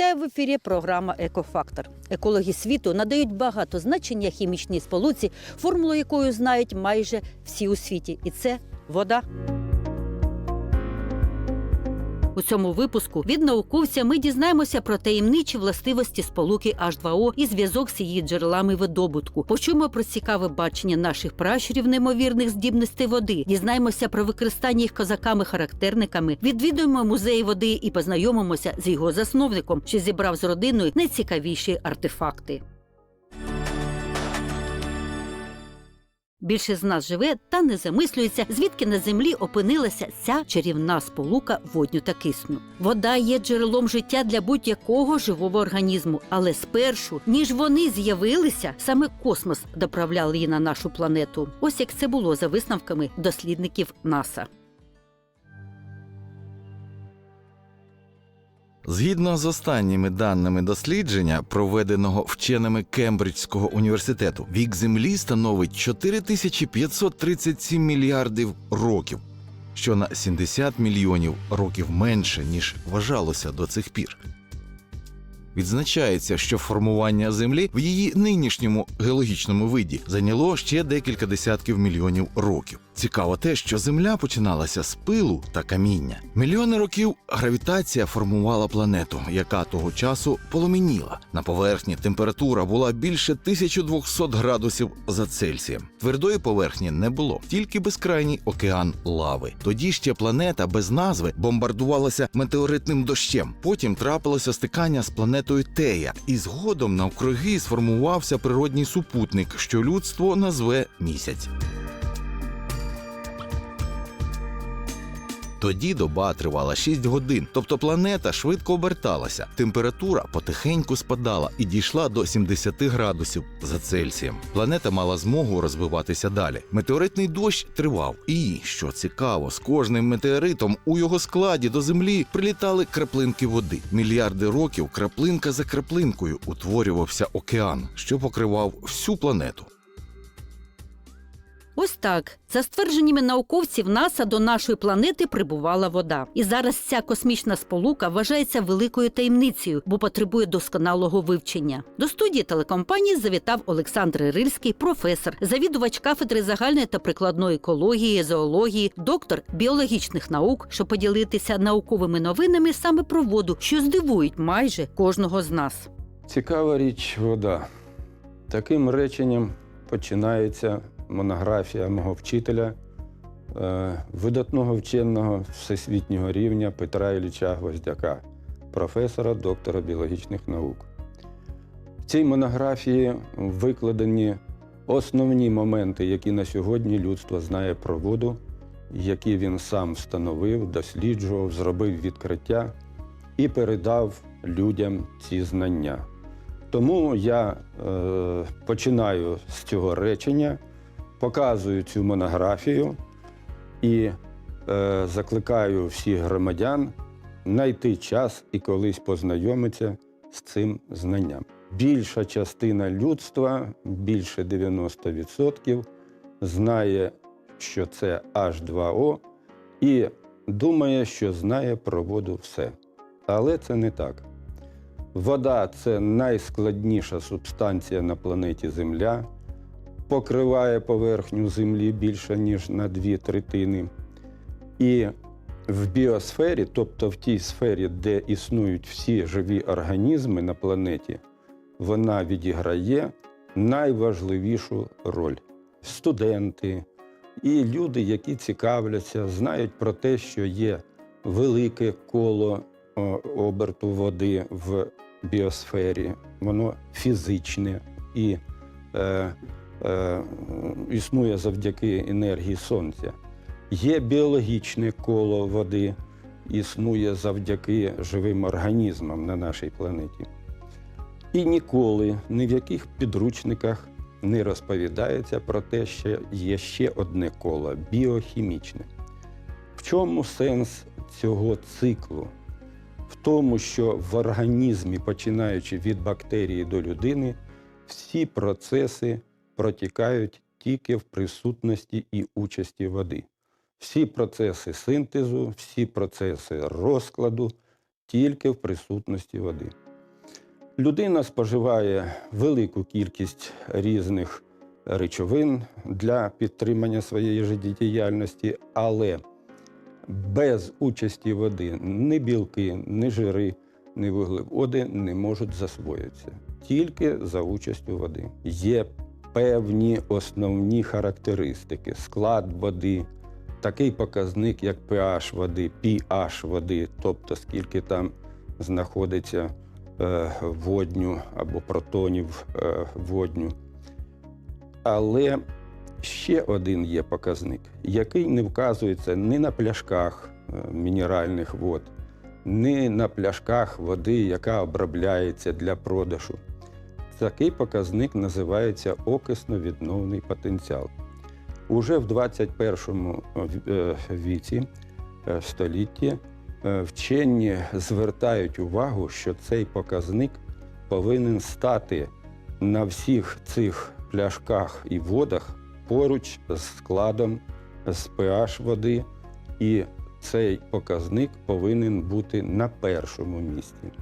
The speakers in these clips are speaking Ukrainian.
Вітаю в ефірі. Програма Екофактор. Екологи світу надають багато значення хімічній сполуці, формулу якої знають майже всі у світі, і це вода. У цьому випуску від науковця ми дізнаємося про таємничі властивості сполуки H2O і зв'язок з її джерелами видобутку. Почуємо про цікаве бачення наших пращурів неймовірних здібностей води. Дізнаємося про використання їх козаками-характерниками. Відвідуємо музей води і познайомимося з його засновником, що зібрав з родиною найцікавіші артефакти. Більше з нас живе та не замислюється, звідки на землі опинилася ця чарівна сполука водню та кисню. Вода є джерелом життя для будь-якого живого організму, але спершу, ніж вони з'явилися, саме космос доправляв її на нашу планету. Ось як це було за висновками дослідників НАСА. Згідно з останніми даними дослідження, проведеного вченими Кембриджського університету, вік Землі становить 4537 мільярдів років, що на 70 мільйонів років менше, ніж вважалося до цих пір. Відзначається, що формування Землі в її нинішньому геологічному виді зайняло ще декілька десятків мільйонів років. Цікаво те, що Земля починалася з пилу та каміння. Мільйони років гравітація формувала планету, яка того часу поломініла. На поверхні температура була більше 1200 градусів за Цельсієм. Твердої поверхні не було, тільки безкрайній океан лави. Тоді ще планета без назви бомбардувалася метеоритним дощем. Потім трапилося стикання з планетою Тея, і згодом навкруги сформувався природній супутник, що людство назве місяць. Тоді доба тривала 6 годин, тобто планета швидко оберталася. Температура потихеньку спадала і дійшла до 70 градусів за Цельсієм. Планета мала змогу розвиватися далі. Метеоритний дощ тривав. І, що цікаво, з кожним метеоритом у його складі до землі прилітали краплинки води. Мільярди років краплинка за краплинкою утворювався океан, що покривав всю планету. Ось так, за ствердженнями науковців, НАСА до нашої планети прибувала вода. І зараз ця космічна сполука вважається великою таємницею, бо потребує досконалого вивчення. До студії телекомпанії завітав Олександр Рильський, професор, завідувач кафедри загальної та прикладної екології, зоології, доктор біологічних наук, щоб поділитися науковими новинами саме про воду, що здивують майже кожного з нас. Цікава річ вода. Таким реченням починається монографія мого вчителя, е, видатного вченого всесвітнього рівня Петра Ілліча Гвоздяка, професора, доктора біологічних наук. В цій монографії викладені основні моменти, які на сьогодні людство знає про воду, які він сам встановив, досліджував, зробив відкриття і передав людям ці знання. Тому я е, починаю з цього речення, показую цю монографію і е, закликаю всіх громадян знайти час і колись познайомитися з цим знанням. Більша частина людства, більше 90%, знає, що це H2O, і думає, що знає про воду все. Але це не так. Вода це найскладніша субстанція на планеті Земля, покриває поверхню Землі більше, ніж на дві третини. І в біосфері, тобто в тій сфері, де існують всі живі організми на планеті, вона відіграє найважливішу роль. Студенти і люди, які цікавляться, знають про те, що є велике коло оберту води в біосфері, воно фізичне і е, існує завдяки енергії сонця. Є біологічне коло води, існує завдяки живим організмам на нашій планеті. І ніколи ні в яких підручниках не розповідається про те, що є ще одне коло біохімічне. В чому сенс цього циклу? В тому, що в організмі, починаючи від бактерії до людини, всі процеси протікають тільки в присутності і участі води. Всі процеси синтезу, всі процеси розкладу тільки в присутності води. Людина споживає велику кількість різних речовин для підтримання своєї життєдіяльності, але без участі води ні білки, ні жири, ні вуглеводи не можуть засвоїтися. Тільки за участю води. Є певні основні характеристики, склад води, такий показник, як pH води, pH води, тобто скільки там знаходиться е, водню або протонів е, водню. Але ще один є показник, який не вказується ні на пляшках е, мінеральних вод, ні на пляшках води, яка обробляється для продажу. Такий показник називається окисно-відновний потенціал. Уже в 21 е, віці е, столітті е, вчені звертають увагу, що цей показник повинен стати на всіх цих пляшках і водах поруч з складом з pH води, і цей показник повинен бути на першому місці.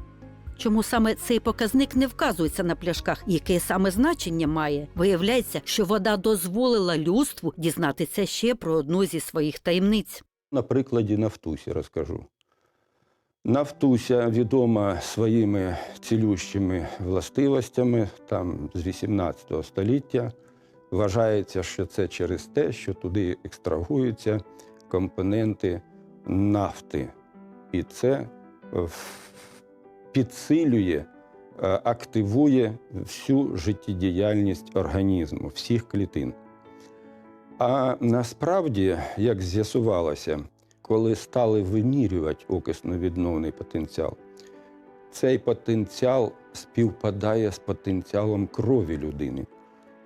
Чому саме цей показник не вказується на пляшках? Яке саме значення має? Виявляється, що вода дозволила людству дізнатися ще про одну зі своїх таємниць. На прикладі Нафтусі розкажу. Нафтуся відома своїми цілющими властивостями там з 18 століття. Вважається, що це через те, що туди екстрагуються компоненти нафти. І це в- підсилює, е, активує всю життєдіяльність організму, всіх клітин. А насправді, як з'ясувалося, коли стали вимірювати окисно-відновний потенціал, цей потенціал співпадає з потенціалом крові людини.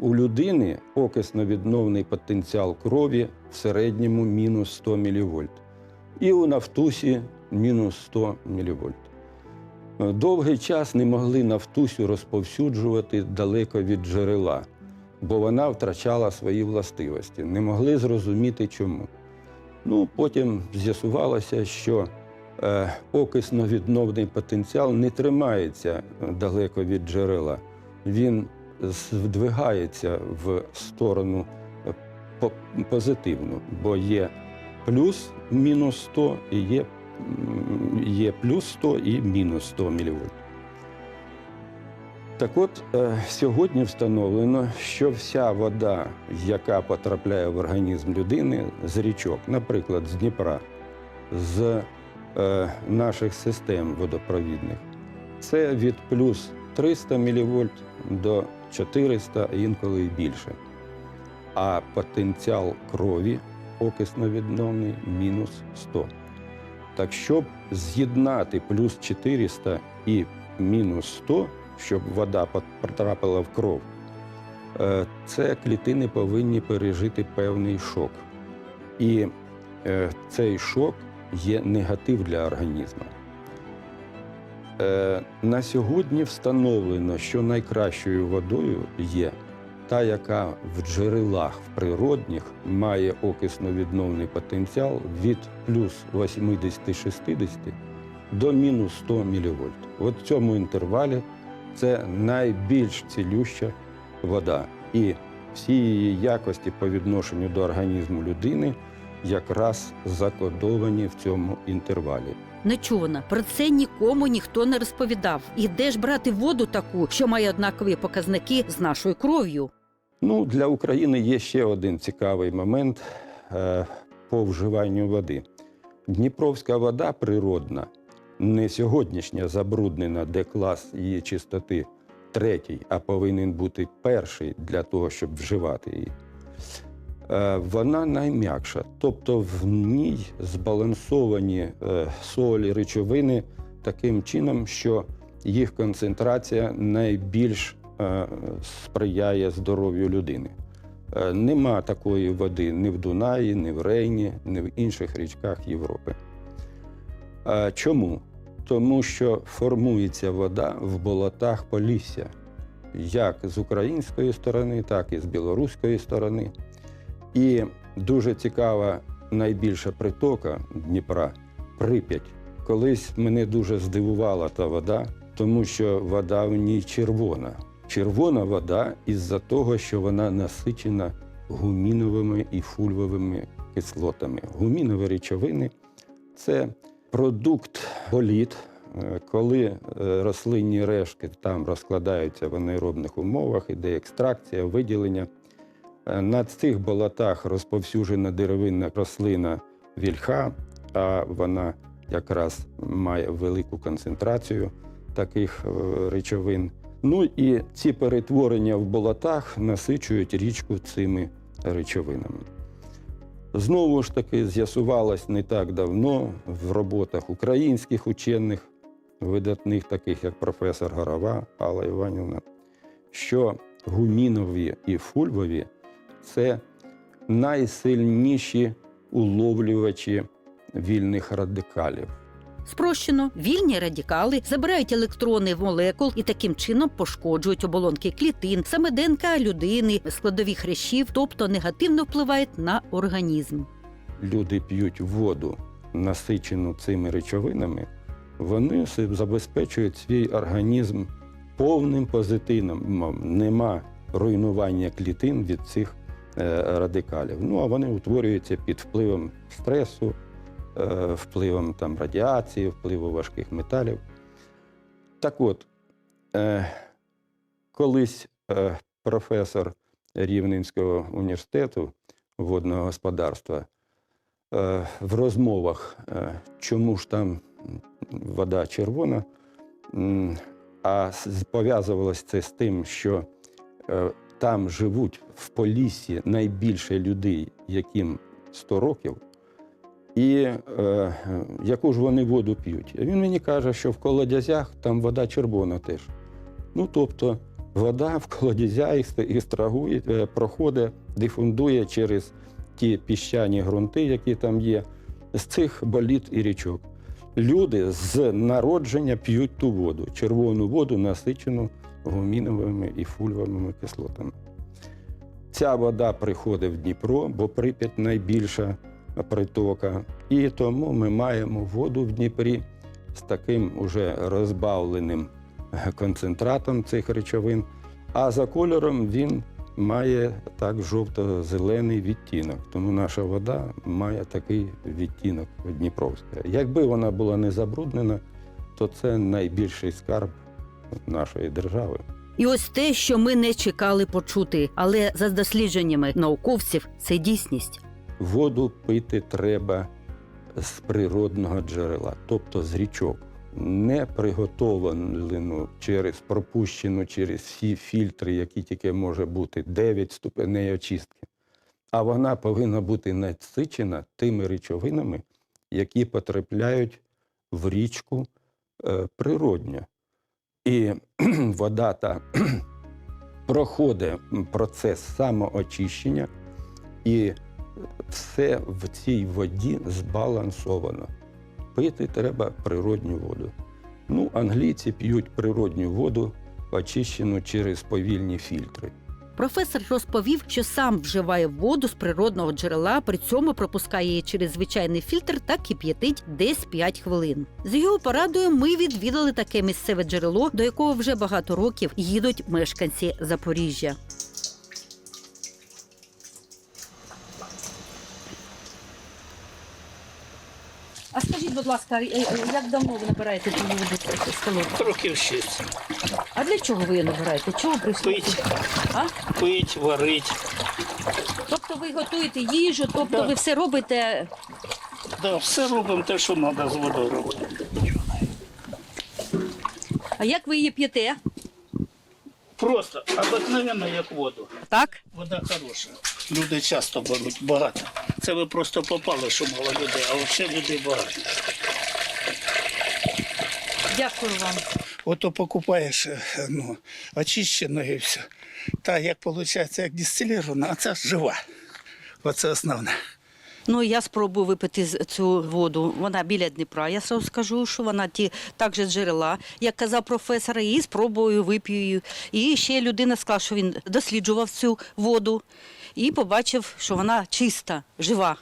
У людини окисно-відновний потенціал крові в середньому мінус 100 мВ. І у нафтусі мінус 100 мВ. Довгий час не могли нафтусю розповсюджувати далеко від джерела, бо вона втрачала свої властивості. Не могли зрозуміти чому. Ну, потім з'ясувалося, що е, окисно-відновний потенціал не тримається далеко від джерела. Він здвигається в сторону е, позитивну, бо є плюс мінус 100 і є, м, є плюс 100 і мінус 100 мВ. Так от, е, сьогодні встановлено, що вся вода, яка потрапляє в організм людини з річок, наприклад, з Дніпра, з е, наших систем водопровідних, це від плюс 300 мВ до 400, інколи і більше. А потенціал крові окисно-відновний мінус 100. Так щоб з'єднати плюс 400 і мінус 100, щоб вода потрапила в кров, е, це клітини повинні пережити певний шок. І е, цей шок є негатив для організму. Е, На сьогодні встановлено, що найкращою водою є та, яка в джерелах в природних має окисно-відновний потенціал від плюс 80-60 до мінус 100 мВ. От в цьому інтервалі це найбільш цілюща вода. І всі її якості по відношенню до організму людини якраз закодовані в цьому інтервалі. Нечувана. Про це нікому ніхто не розповідав. І де ж брати воду таку, що має однакові показники з нашою кров'ю? Ну, для України є ще один цікавий момент е, по вживанню води. Дніпровська вода природна, не сьогоднішня забруднена, де клас її чистоти третій, а повинен бути перший для того, щоб вживати її. Е, Вона найм'якша, тобто в ній збалансовані е, солі, речовини таким чином, що їх концентрація найбільш сприяє здоров'ю людини. Е, Нема такої води ні в Дунаї, ні в Рейні, ні в інших річках Європи. Е, Чому? Тому що формується вода в болотах Полісся, як з української сторони, так і з білоруської сторони. І дуже цікава найбільша притока Дніпра Прип'ять. Колись мене дуже здивувала та вода, тому що вода в ній червона. Червона вода із-за того, що вона насичена гуміновими і фульвовими кислотами. Гумінові речовини це продукт боліт, е, коли е, рослинні решки там розкладаються в анаеробних умовах, іде екстракція, виділення. Е, На цих болотах розповсюджена деревинна рослина вільха, а вона якраз має велику концентрацію таких речовин. Ну і ці перетворення в болотах насичують річку цими речовинами. Знову ж таки, з'ясувалось не так давно в роботах українських учених, видатних, таких як професор Горова Алла Іванівна, що гумінові і фульвові це найсильніші уловлювачі вільних радикалів. Спрощено, вільні радикали забирають електрони в молекул і таким чином пошкоджують оболонки клітин, саме ДНК людини, складові хрящів, тобто негативно впливають на організм. люди п'ють воду, насичену цими речовинами, вони забезпечують свій організм повним позитивом. Нема руйнування клітин від цих е, радикалів. Ну а вони утворюються під впливом стресу, впливом там, радіації, впливу важких металів. Так от, е, колись е, професор Рівненського університету водного господарства е, в розмовах, е, чому ж там вода червона, а пов'язувалось це з тим, що е, там живуть в Поліссі найбільше людей, яким 100 років, і е, яку ж вони воду п'ють. Він мені каже, що в колодязях там вода червона теж. Ну, тобто, вода в колодязях екстрагує, е, проходить, дифундує через ті піщані ґрунти, які там є, з цих боліт і річок. Люди з народження п'ють ту воду, червону воду, насичену гуміновими і фульвовими кислотами. Ця вода приходить в Дніпро, бо Прип'ять найбільша притока. І тому ми маємо воду в Дніпрі з таким уже розбавленим концентратом цих речовин, а за кольором він має так жовто-зелений відтінок. Тому наша вода має такий відтінок Дніпровська. Якби вона була не забруднена, то це найбільший скарб нашої держави. І ось те, що ми не чекали почути, але за дослідженнями науковців це дійсність. Воду пити треба з природного джерела, тобто з річок, не приготовану через пропущену через всі фільтри, які тільки може бути 9 ступеней очистки. А вона повинна бути насичена тими речовинами, які потрапляють в річку е, природньо. І вода та проходить процес самоочищення, і все в цій воді збалансовано. Пити треба природню воду. Ну, англійці п'ють природню воду, очищену через повільні фільтри. Професор розповів, що сам вживає воду з природного джерела, при цьому пропускає її через звичайний фільтр та кип'ятить десь 5 хвилин. З його порадою ми відвідали таке місцеве джерело, до якого вже багато років їдуть мешканці Запоріжжя. А скажіть, будь ласка, як давно ви набираєте цю воду з колодки? Років шість. А для чого ви її набираєте? Чого? Пить, А? пить, варить. Тобто ви готуєте їжу, тобто Да. ви все робите. Да, все робимо те, що треба з водою робити. А як ви її п'єте? Просто обикновенно як воду. Так? Вода хороша. Люди часто беруть багато. Це ви просто попали, що мало людей, а взагалі людей багато. Дякую вам. Ото покупаєш е, ну, очищену і все. Та як виходить, як дистилірована, а це жива. Оце основне. Ну, я спробую випити цю воду. Вона біля Дніпра. Я сразу скажу, що вона ті також джерела, як казав професор, і спробую, вип'ю. І ще людина сказала, що він досліджував цю воду і побачив, що вона чиста, жива.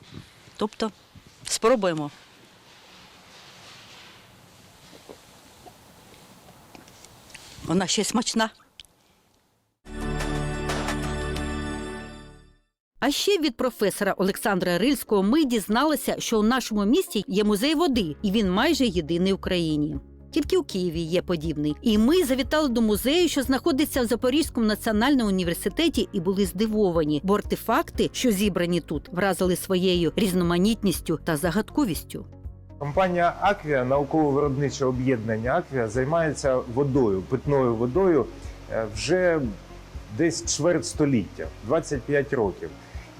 Тобто, спробуємо. Вона ще смачна. А ще від професора Олександра Рильського ми дізналися, що у нашому місті є музей води, і він майже єдиний в Україні. Тільки у Києві є подібний. І ми завітали до музею, що знаходиться в Запорізькому національному університеті, і були здивовані, бо артефакти, що зібрані тут, вразили своєю різноманітністю та загадковістю. Компанія Аквія, науково-виробниче об'єднання Аквія, займається водою, питною водою е, вже десь чверть століття, 25 років.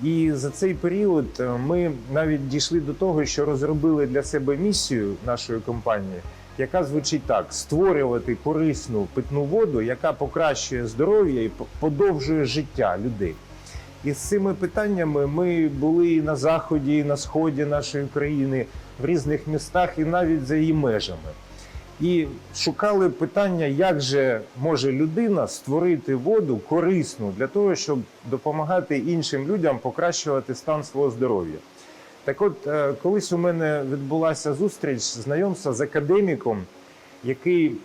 І за цей період е, ми навіть дійшли до того, що розробили для себе місію нашої компанії, яка звучить так: створювати корисну питну воду, яка покращує здоров'я і подовжує життя людей. І з цими питаннями ми були і на заході, і на сході нашої країни, в різних містах, і навіть за її межами. І шукали питання, як же може людина створити воду корисну для того, щоб допомагати іншим людям покращувати стан свого здоров'я. Так от, е, колись у мене відбулася зустріч, знайомство з академіком, який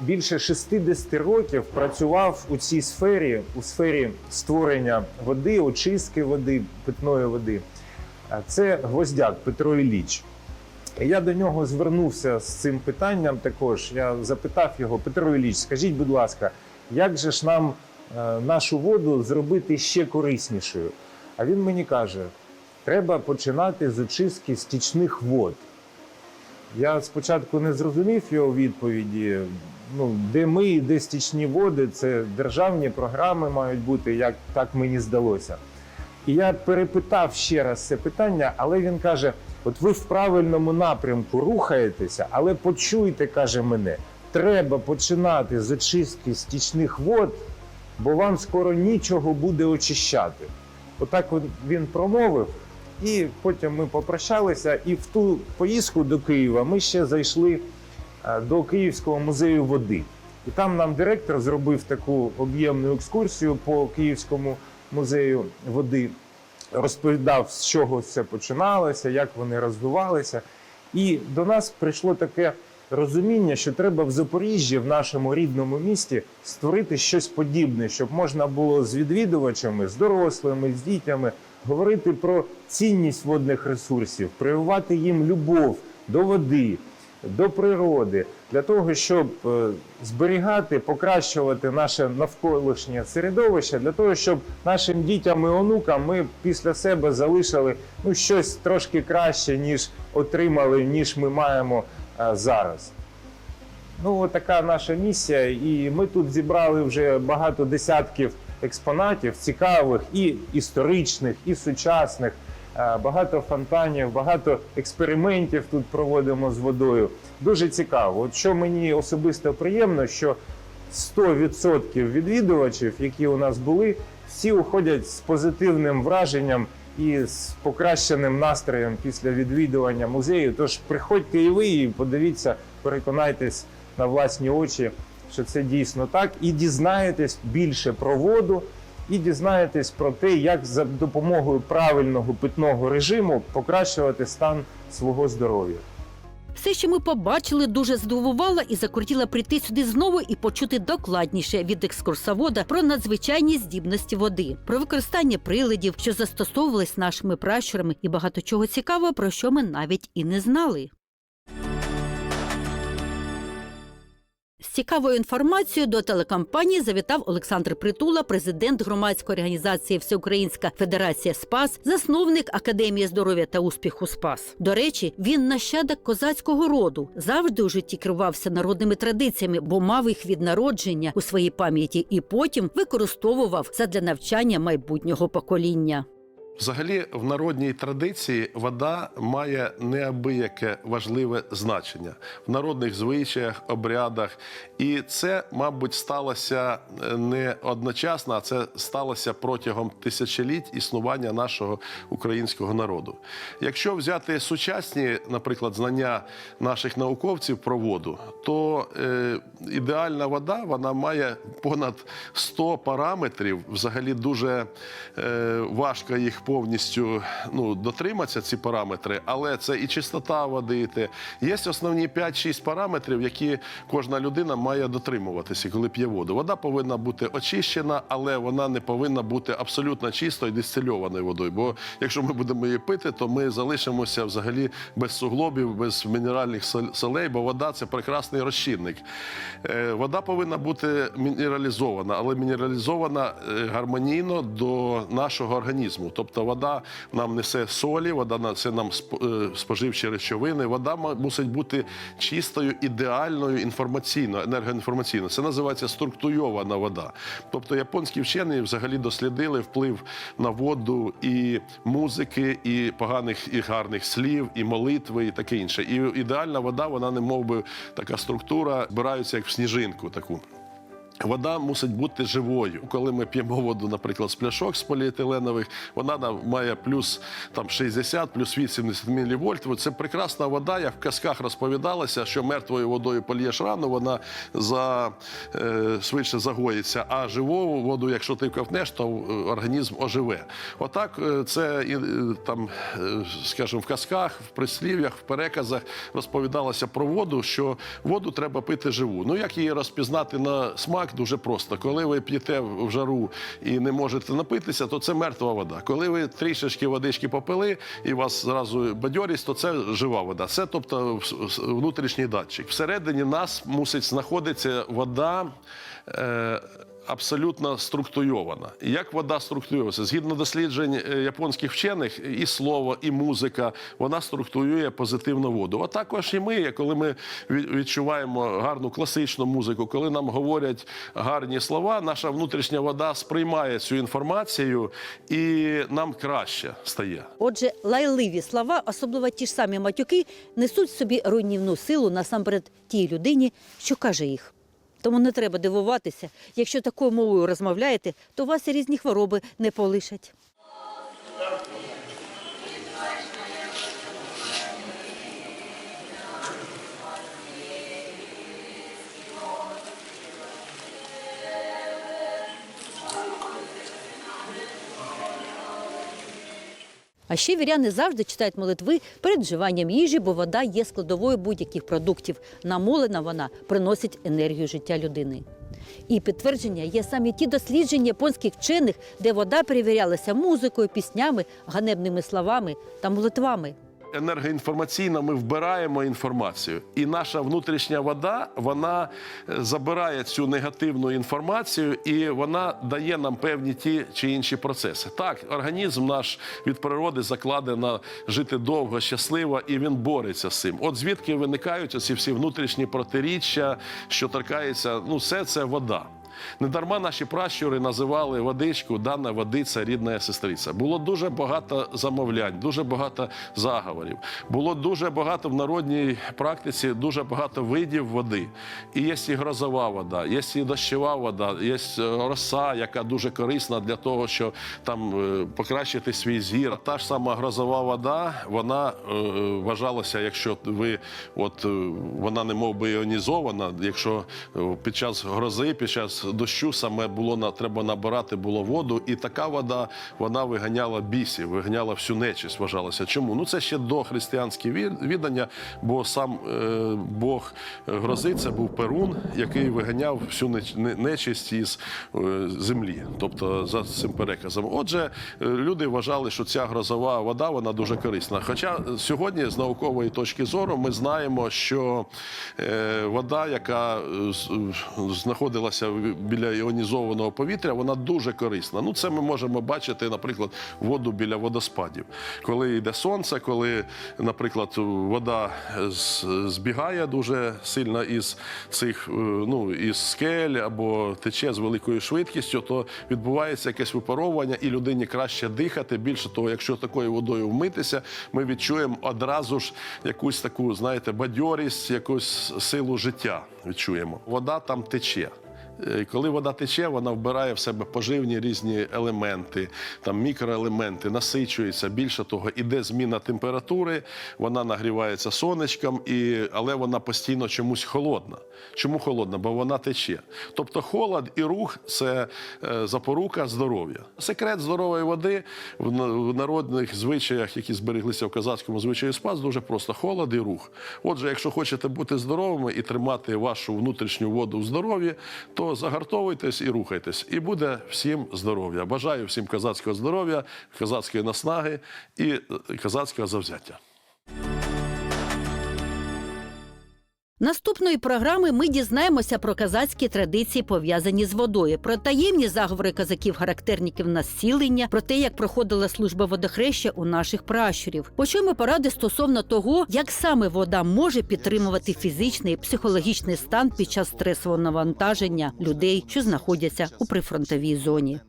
більше 60 років працював у цій сфері, у сфері створення води, очистки води, питної води. Це гвоздяк Петро Ілліч. Я до нього звернувся з цим питанням також. Я запитав його, Петро Ілліч, скажіть, будь ласка, як же ж нам е, нашу воду зробити ще кориснішою? А він мені каже: треба починати з очистки стічних вод. Я спочатку не зрозумів його відповіді. Ну, де ми, і де стічні води, це державні програми мають бути, як так мені здалося. І я перепитав ще раз це питання, але він каже: от ви в правильному напрямку рухаєтеся, але почуйте, каже мене, треба починати з очистки стічних вод, бо вам скоро нічого буде очищати. Отак от він промовив, і потім ми попрощалися. І в ту поїздку до Києва ми ще зайшли е, до Київського музею води. І там нам директор зробив таку об'ємну екскурсію по Київському музею води, розповідав, з чого все починалося, як вони розвивалися. І до нас прийшло таке розуміння, що треба в Запоріжжі, в нашому рідному місті, створити щось подібне, щоб можна було з відвідувачами, з дорослими, з дітями говорити про цінність водних ресурсів, прививати їм любов до води, до природи, для того, щоб е, зберігати, покращувати наше навколишнє середовище, для того, щоб нашим дітям і онукам ми після себе залишили ну, щось трошки краще, ніж отримали, ніж ми маємо е, зараз. Ну, от така наша місія, і ми тут зібрали вже багато десятків експонатів, цікавих і історичних, і сучасних. Е, Багато фонтанів, багато експериментів тут проводимо з водою. Дуже цікаво. От що мені особисто приємно, що 100% відвідувачів, які у нас були, всі уходять з позитивним враженням і з покращеним настроєм після відвідування музею. Тож приходьте і ви і подивіться, переконайтесь на власні очі, що це дійсно так, і дізнаєтесь більше про воду, і дізнаєтесь про те, як за допомогою правильного питного режиму покращувати стан свого здоров'я. Все, що ми побачили, дуже здивувало і закрутіло прийти сюди знову і почути докладніше від екскурсовода про надзвичайні здібності води, про використання приладів, що застосовувались нашими пращурами, і багато чого цікавого, про що ми навіть і не знали. З цікавою інформацією до телекомпанії завітав Олександр Притула, президент громадської організації Всеукраїнська Федерація СПАС, засновник Академії здоров'я та успіху СПАС. До речі, він нащадок козацького роду, завжди у житті керувався народними традиціями, бо мав їх від народження у своїй пам'яті і потім використовував задля навчання майбутнього покоління. Взагалі, в народній традиції вода має неабияке важливе значення в народних звичаях, обрядах. І це, мабуть, сталося е, не одночасно, а це сталося протягом тисячоліть існування нашого українського народу. Якщо взяти сучасні, наприклад, знання наших науковців про воду, то е, ідеальна вода вона має понад 100 параметрів. Взагалі дуже е, важко їх повністю ну, дотриматися ці параметри, але це і чистота води. і. Є основні 5-6 параметрів, які кожна людина має дотримуватися, коли п'є воду. Вода повинна бути очищена, але вона не повинна бути абсолютно чистою і дистильованою водою. Бо якщо ми будемо її пити, то ми залишимося взагалі без суглобів, без мінеральних солей, бо вода це прекрасний розчинник. Е, Вода повинна бути мінералізована, але мінералізована е, гармонійно до нашого організму. Тобто вода нам несе солі, вода несе нам е, споживчі речовини. Вода мусить бути чистою, ідеальною інформаційно, енергоінформаційно. Це називається структуйована вода. Тобто японські вчені взагалі дослідили вплив на воду і музики, і поганих і гарних слів, і молитви, і таке інше. І ідеальна вода, вона не мов би така структура, збираються як в сніжинку таку. Вода мусить бути живою. Коли ми п'ємо воду, наприклад, з пляшок з поліетиленових, вона нам має плюс там 60, плюс 80 мілівольт. Це прекрасна вода. Як в казках розповідалося, що мертвою водою польєш рану, вона за е, швидше загоїться. А живу воду, якщо ти ковтнеш, то організм оживе. Отак, е, це і е, там, е, скажімо, в казках, в прислів'ях, в переказах розповідалося про воду, що воду треба пити живу. Ну як її розпізнати на смак? Дуже просто. Коли ви п'єте в жару і не можете напитися, то це мертва вода. Коли ви трішечки водички попили і у вас зразу бадьорість, то це жива вода. Це тобто внутрішній датчик. Всередині нас мусить знаходитися вода. Е, Абсолютно структуйована. І Як вода структуюється? Згідно досліджень е, японських вчених, і слово, і музика, вона структуює позитивну воду. А також і ми, коли ми відчуваємо гарну класичну музику, коли нам говорять гарні слова, наша внутрішня вода сприймає цю інформацію і нам краще стає. Отже, лайливі слова, особливо ті ж самі матюки, несуть собі руйнівну силу насамперед тій людині, що каже їх. Тому не треба дивуватися, якщо такою мовою розмовляєте, то вас різні хвороби не полишать. А ще віряни завжди читають молитви перед вживанням їжі, бо вода є складовою будь-яких продуктів. Намолена вона приносить енергію життя людини. І підтвердження є саме ті дослідження японських вчених, де вода перевірялася музикою, піснями, ганебними словами та молитвами. Енергоінформаційно ми вбираємо інформацію, і наша внутрішня вода вона е, забирає цю негативну інформацію і вона дає нам певні ті чи інші процеси. Так, організм наш від природи закладено жити довго, щасливо, і він бореться з цим. От звідки виникають оці всі внутрішні протиріччя, що торкається, ну все це вода. Недарма наші пращури називали водичку дана водиця рідна сестриця. Було дуже багато замовлянь, дуже багато заговорів. Було дуже багато в народній практиці, дуже багато видів води. І є і грозова вода, є і дощова вода, є роса, яка дуже корисна для того, щоб там е, покращити свій зір. Та ж сама грозова вода, вона е, вважалася, якщо ви от е, вона не мов би іонізована, якщо е, під час грози, під час дощу саме було на треба набирати було воду, і така вода вона виганяла бісів, виганяла всю нечисть. Вважалося. Чому? Ну це ще до християнські ві- віддання, бо сам е, Бог грози це був Перун, який виганяв всю неч- нечисть із е, землі, тобто за цим переказом. Отже, е, люди вважали, що ця грозова вода вона дуже корисна. Хоча сьогодні, з наукової точки зору, ми знаємо, що е, вода, яка е, знаходилася в- біля іонізованого повітря, вона дуже корисна. Ну, це ми можемо бачити, наприклад, воду біля водоспадів. Коли йде сонце, коли, наприклад, вода збігає дуже сильно із цих е, ну, із скель або тече з великою швидкістю, то відбувається якесь випаровування, і людині краще дихати. Більше того, якщо такою водою вмитися, ми відчуємо одразу ж якусь таку, знаєте, бадьорість, якусь силу життя відчуємо. Вода там тече. Е, Коли вода тече, вона вбирає в себе поживні різні елементи, там мікроелементи, насичується. Більше того, іде зміна температури, вона нагрівається сонечком, і, але вона постійно чомусь холодна. Чому холодна? Бо вона тече. Тобто холод і рух це е, запорука здоров'я. Секрет здорової води в народних звичаях, які збереглися в козацькому звичаї спас, дуже просто холод і рух. Отже, якщо хочете бути здоровими і тримати вашу внутрішню воду в здоров'ї, то загартовуйтесь і рухайтесь, і буде всім здоров'я. Бажаю всім козацького здоров'я, козацької наснаги і е, козацького завзяття. Наступної програми ми дізнаємося про казацькі традиції, пов'язані з водою, про таємні заговори казаків-характерників насілення, про те, як проходила служба водохреща у наших пращурів. Почуємо поради стосовно того, як саме вода може підтримувати фізичний і психологічний стан під час стресового навантаження людей, що знаходяться у прифронтовій зоні.